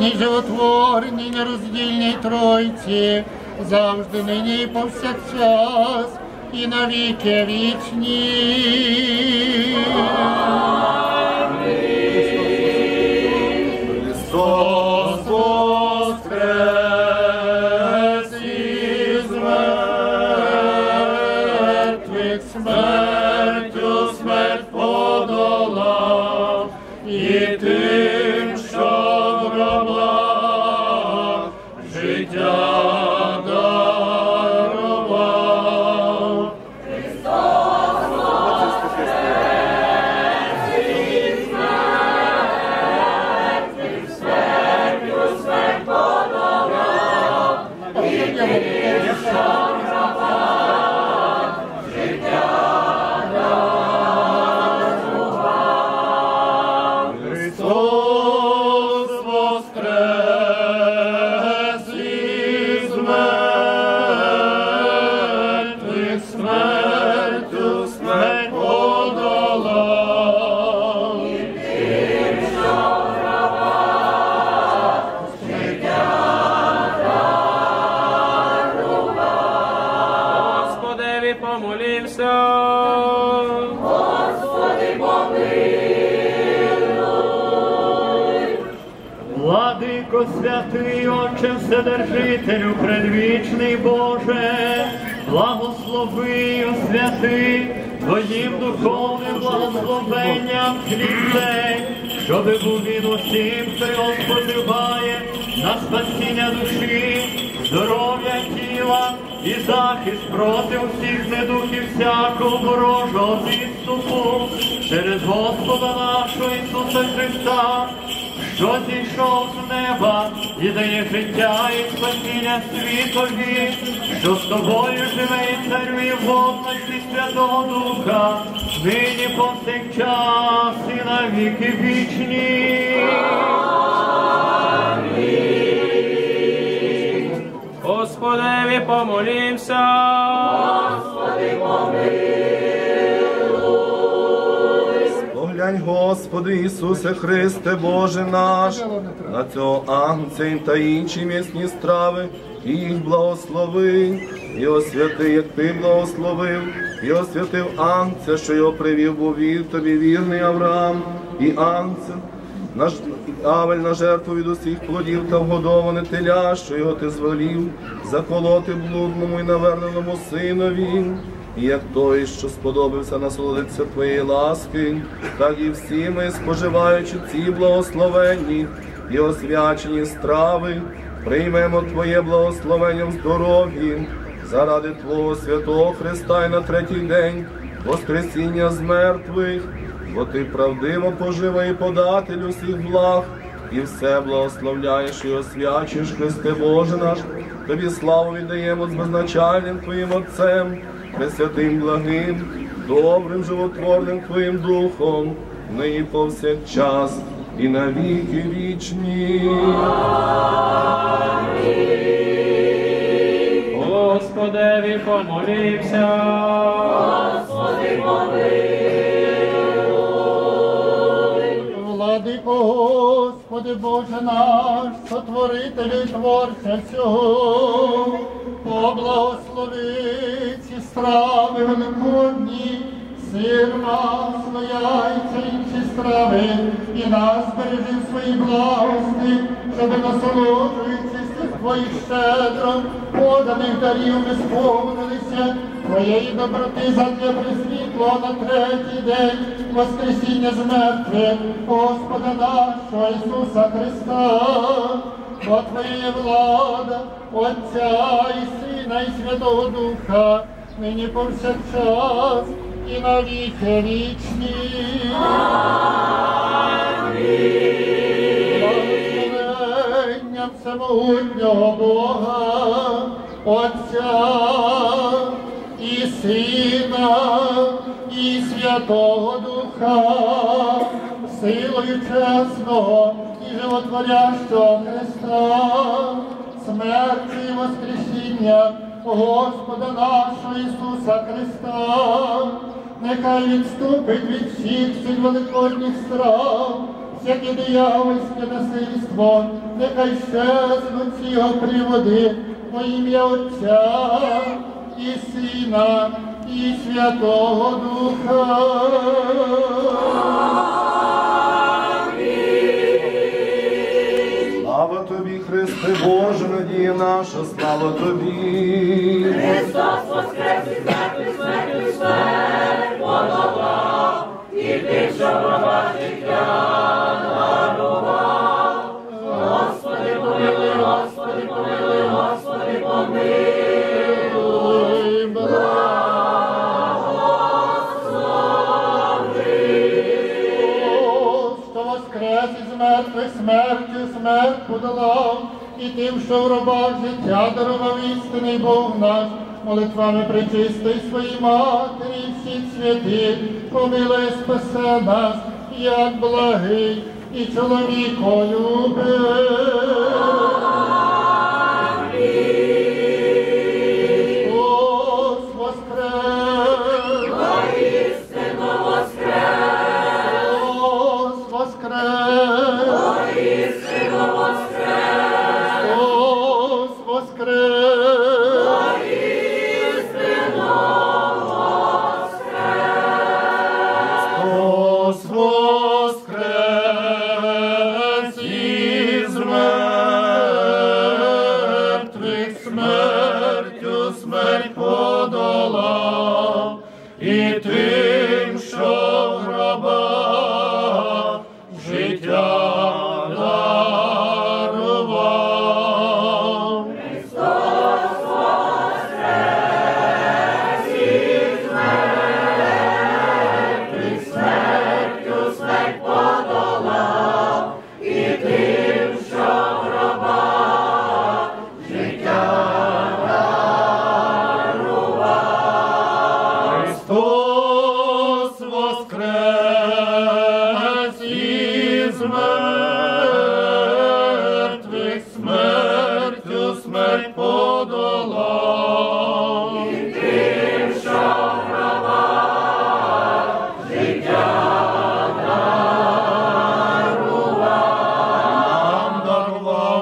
і животворній нероздільній Тройці, завжди нині і повсякчас, і навіки вічні. Христос Oh. Владико святий, Отче Вседержителю, предвічний Боже, благослови освяти Твоїм духовним благословенням хліб цей, щоби був він усім, хто його споживає на спасіння душі, здоров'я тіла і захист проти всіх недухів всякого ворожого підступу через Господа нашого Ісуса Христа що зійшов з неба і дає життя і спасіння світові, що з тобою живе і царює в обності Святого Духа, нині повсякчас і на віки вічні. Господеві помолімся. Поглянь, Господи Ісусе Христе, Боже наш, на цього агнця та інші м'ясні страви, і їх благослови, і освяти, як ти благословив, і освятив агнця, що його привів, був вір тобі вірний Авраам, і агнця, наш Авель на жертву від усіх плодів та вгодоване теля, що його ти звелів, заколоти блудному і наверненому синові. І як той, що сподобався насолодитися твоєї ласки, так і всі ми, споживаючи ці благословенні і освячені страви, приймемо Твоє благословення в здоров'ї. Заради Твого святого Христа і на третій день Воскресіння з мертвих, бо Ти правдиво поживий податель усіх благ, і все благословляєш і освячуєш, Христе Боже наш, Тобі славу віддаємо з безначальним Твоїм Отцем, Пресвятим благим, добрим, животворним Твоїм Духом, нині повсякчас і на віки вічні. Господеві помолімся. Владико, Господи Боже наш, сотворителю і творця всього, поблагослови ці страви великодні, сир, масло, яйця, інші страви, і нас бережи в своїй благости, щоби насолоджуючись Твоїх щедро, поданих дарів ми сповнилися, Твоєї доброти задля присвітло на третій день Воскресіння з мертвих Господа нашого Ісуса Христа, бо Твоя влада, Отця і Сина, і Святого Духа, нині повсякчас і на віки вічні. Благословенням всемогутнього Бога, Отця і Сина, і Святого Духа, силою чесного і животворящого Христа, смерті і воскресіння Господа нашого Ісуса Христа, нехай відступить від всіх цих великодніх страв, всяке диявольське насильство, нехай щезнуть ці його приводи во ім'я Отця і Сина, і Святого Духа. Слава тобі, Христе Боже, надія наша, слава тобі. Смерть подолав, і тим, що в робах життя дарував істинний Бог наш, молитвами причистий своїй матері, всіх святих, помилуй спасе нас, як благий і чоловіколюбий.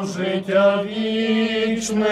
Життя вічне.